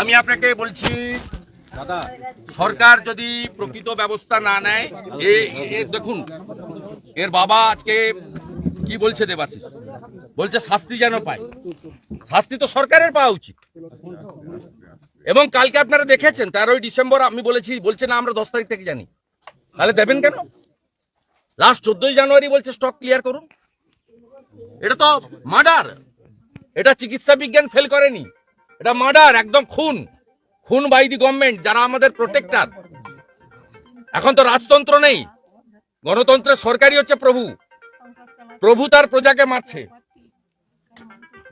আমি আপনাকে বলছি, সরকার যদি প্রকৃত ব্যবস্থা না নেয় দেখুন, এর বাবা আজকে কি বলছে দেবাশিস? বলছে শাস্তি যেন পায়। শাস্তি তো সরকারের পাওয়া উচিত। এবং কালকে আপনারা দেখেছেন, তেরোই ডিসেম্বর আমি বলেছি, বলছে না আমরা দশ তারিখ থেকে জানি। তাহলে দেবেন কেন? লাস্ট চোদ্দই জানুয়ারি বলছে স্টক ক্লিয়ার করুন। এটা তো মার্ডার। এটা চিকিৎসা বিজ্ঞান ফেল করেনি। এটা মার্ডার একদম খুন। খুন বাই দি গভর্নমেন্ট যারা আমাদের প্রোটেক্টার এখন তো রাজতন্ত্র নেই। গণতন্ত্রের সরকারি হচ্ছে প্রভু। প্রভু তার প্রজাকে মারছে।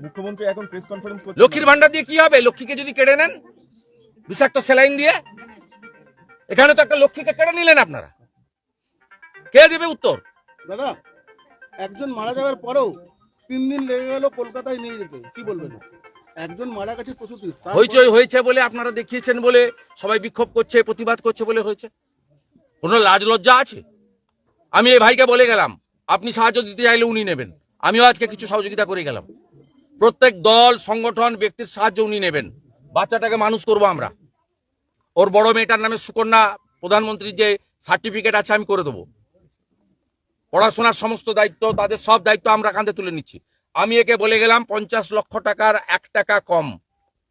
মুখ্যমন্ত্রী এখন প্রেস কনফারেন্স লক্ষ্মীর ভান্ডার দিয়ে কি হবে? লক্ষ্মীকে যদি কেড়ে নেন? বিষাক্ত সেলাইন দিয়ে? এখানে তো একটা লক্ষ্মীকে কেড়ে নিলেন আপনারা। কে দেবে উত্তর? দাদা একজন মারা যাওয়ার পরেও তিন দিন লেগে গেল কলকাতায় নিয়ে যেতে। কি বলবেন? একজন মারা গেছে প্রসূতি হইচই হয়েছে বলে আপনারা দেখিয়েছেন বলে সবাই বিক্ষোভ করছে, প্রতিবাদ করছে বলে হয়েছে। কোনো লাজ লজ্জা আছে? আমি এই ভাইকে বলে গেলাম, আপনি সাহায্য দিতে চাইলে উনি নেবেন। আমিও আজকে কিছু সহযোগিতা করে গেলাম। প্রত্যেক দল, সংগঠন, ব্যক্তির সাহায্য উনি নেবেন। বাচ্চাটাকে মানুষ করব আমরা। ওর বড় মেয়েটার নামে সুকন্যা প্রধানমন্ত্রীর যে সার্টিফিকেট আছে আমি করে দেবো। পড়াশোনার সমস্ত দায়িত্ব, তাদের সব দায়িত্ব আমরা কাঁধে তুলে নিচ্ছি। আমি একে বলে গেলাম পঞ্চাশ লক্ষ টাকার এক টাকা কম।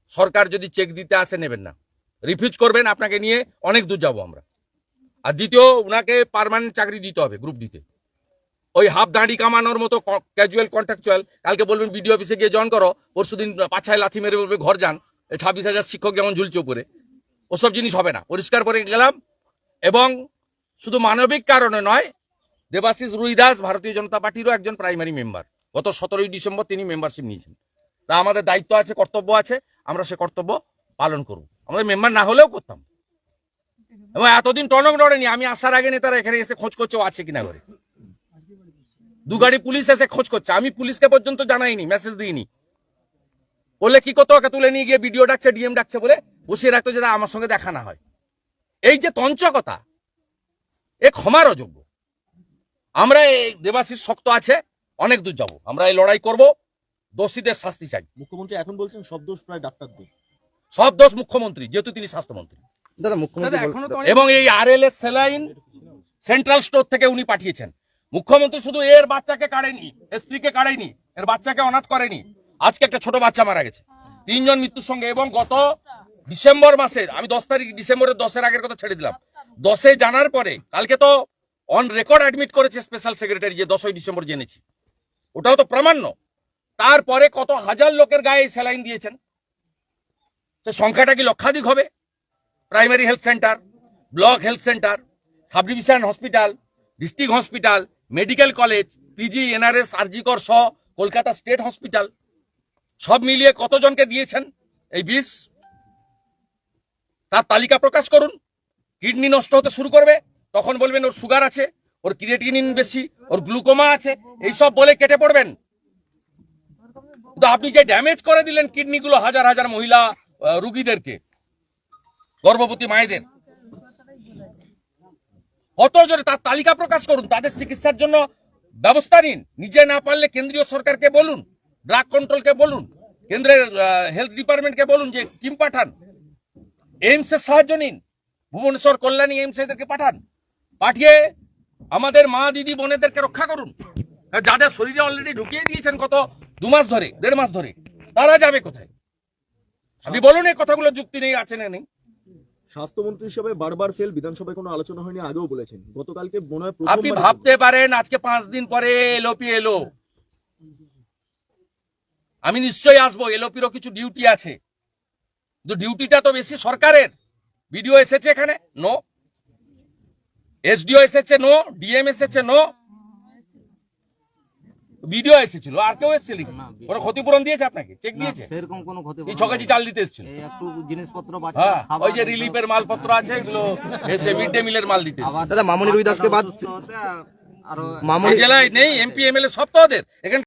সরকার যদি চেক দিতে আসে, নেবেন না। রিফিউজ করবেন, আপনাকে নিয়ে অনেক দূর যাব আমরা। আর দ্বিতীয় ওনাকে পার্মানেন্ট চাকরি দিতে হবে গ্রুপ দিতে ওই হাফ দাঁড়ি কামানোর মতো ক্যাজুয়াল কন্ট্রাকচুয়াল কালকে বলবেন বিডিও অফিসে গিয়ে জয়েন করো পরশু দিন পাছায় লাথি মেরে বলবে, ঘর যান। ছাব্বিশ হাজার শিক্ষক যেমন ঝুলছে উপরে। ওসব জিনিস হবে না। পরিষ্কার করে গেলাম। এবং শুধু মানবিক কারণে নয়, দেবাশিস রুইদাস, ভারতীয় জনতা পার্টিরও একজন প্রাইমারি মেম্বার গত সতেরোই ডিসেম্বর তিনি মেম্বারশিপ নিয়েছেন। তা আমাদের দায়িত্ব আছে, কর্তব্য আছে, আমরা সে কর্তব্য পালন করব। আমাদের মেম্বার না হলেও করতাম। এবং এতদিন টনক নড়েনি, আমি আসার আগে নেতারা এখানে এসে খোঁজ করছে আছে কিনা করে দু গাড়ি পুলিশ এসে খোঁজ করছে, আমি পুলিশকে পর্যন্ত জানাইনি মেসেজ দিইনি। বললে কি করতো ওকে তুলে নিয়ে গিয়ে ভিডিও ডাকছে ডিএম ডাকছে বলে বসিয়ে রাখতো যাতে আমার সঙ্গে দেখা না হয়। এই যে তঞ্চকতা, এ ক্ষমার অযোগ্য। আমরা এই দেবাশিস শক্ত আছে অনেক দূর যাব। আমরা এই লড়াই করব দোষীদের শাস্তি চাই। মুখ্যমন্ত্রী এখন বলছেন সব দোষ প্রায় ডাক্তারদের সব দোষ মুখ্যমন্ত্রী যেহেতু তিনি স্বাস্থ্যমন্ত্রী। দাদা মুখ্যমন্ত্রী এবং এই R L S saline central store থেকে উনি পাঠিয়েছেন। মুখ্যমন্ত্রী শুধু এর বাচ্চাকে কাড়েনি এর স্ত্রীকে কাড়েনি এর বাচ্চাকে অনাথ করেনি। আজকে একটা ছোট বাচ্চা মারা গেছে। তিনজন মৃত্যুর সঙ্গে এবং গত ডিসেম্বর মাসের আমি দশ তারিখ ডিসেম্বরের দশের আগের কথা ছেড়ে দিলাম। দশে জানার পরে কালকে তো অন রেকর্ড অ্যাডমিট করেছে স্পেশাল সেক্রেটারি যে দশই ডিসেম্বর জেনেছি। ওটাও তো প্রামাণ্য। তারপরে কত হাজার লোকের গায়ে স্যালাইন দিয়েছেন? সে সংখ্যাটা কি লক্ষাধিক হবে? Primary health centre, block health centre sub division hospital, district hospital, medical college, PG, NRS, RG Kar সহ কলকাতা স্টেট হসপিটাল। সব মিলিয়ে কতজনকে দিয়েছেন এই বিষ? তার তালিকা প্রকাশ করুন। কিডনি নষ্ট হতে শুরু করবে। তখন বলবেন ওর সুগার আছে। ওর ক্রিয়েটিনিন বেশি, ওর গ্লুকোমা আছে, এইসব বলে কেটে পড়বেন। কিন্তু আপনি যে ড্যামেজ করে দিলেন কিডনিগুলো হাজার হাজার মহিলা রুগীদেরকে, গর্ভবতী মায়েদের। কত জোরে তার তালিকা প্রকাশ করুন, তাদের চিকিৎসার জন্য ব্যবস্থা নিন। নিজে না পারলে কেন্দ্রীয় সরকারকে বলুন ড্রাগ কন্ট্রোলকে বলুন, কেন্দ্রের হেলথ ডিপার্টমেন্টকে বলুন যে টিম পাঠান? এইমসের সাহায্য নিন। ভুবনেশ্বর কল্যাণী এইমস এদেরকে পাঠান। পাঠিয়ে আমাদের মা দিদি বোনেদেরকে রক্ষা করুন। যাদের শরীরে অলরেডি ঢুকিয়ে দিয়েছেন কত? দু মাস ধরে দেড় মাস ধরে। তারা যাবে কোথায়? আপনি বলুন এই কথাগুলো যুক্তি নেই আছে না নেই? স্বাস্থ্যমন্ত্রী হিসেবে বারবার ফেল বিধানসভায় কোনো আলোচনা হয়নি আগেও বলেছেন। গতকালকে মনে হয় আপনি ভাবতে পারেন আজকে পাঁচ দিন পরে এলোপি এলো। আমি নিশ্চয়ই আসব এলোপিরও কিছু ডিউটি আছে। কিন্তু ডিউটিটা তো বেশি সরকারের। বিডিও এসেছে এখানে? নো এসডিও এসেছে নো ডিএম এসেছে নো বিডিও এসেছিল আর কেউ এসেছিল ওরা ক্ষতিপূরণ দিয়েছে আপনাকে? চেক দিয়েছে? সেরকম কোনো ক্ষতি এই ছ চাল দিতে এসেছিল। একটু জিনিসপত্র হ্যাঁ বাচ্চা ওই যে রিলিফের মালপত্র আছে এগুলো এসে মিড ডে মিলের মাল দিতে। দাদা, মামনি রুইদাসকে বাদ- আরও মামুনি জেলায় নেই এমপি এমএলএ সব তো ওদের। এখানে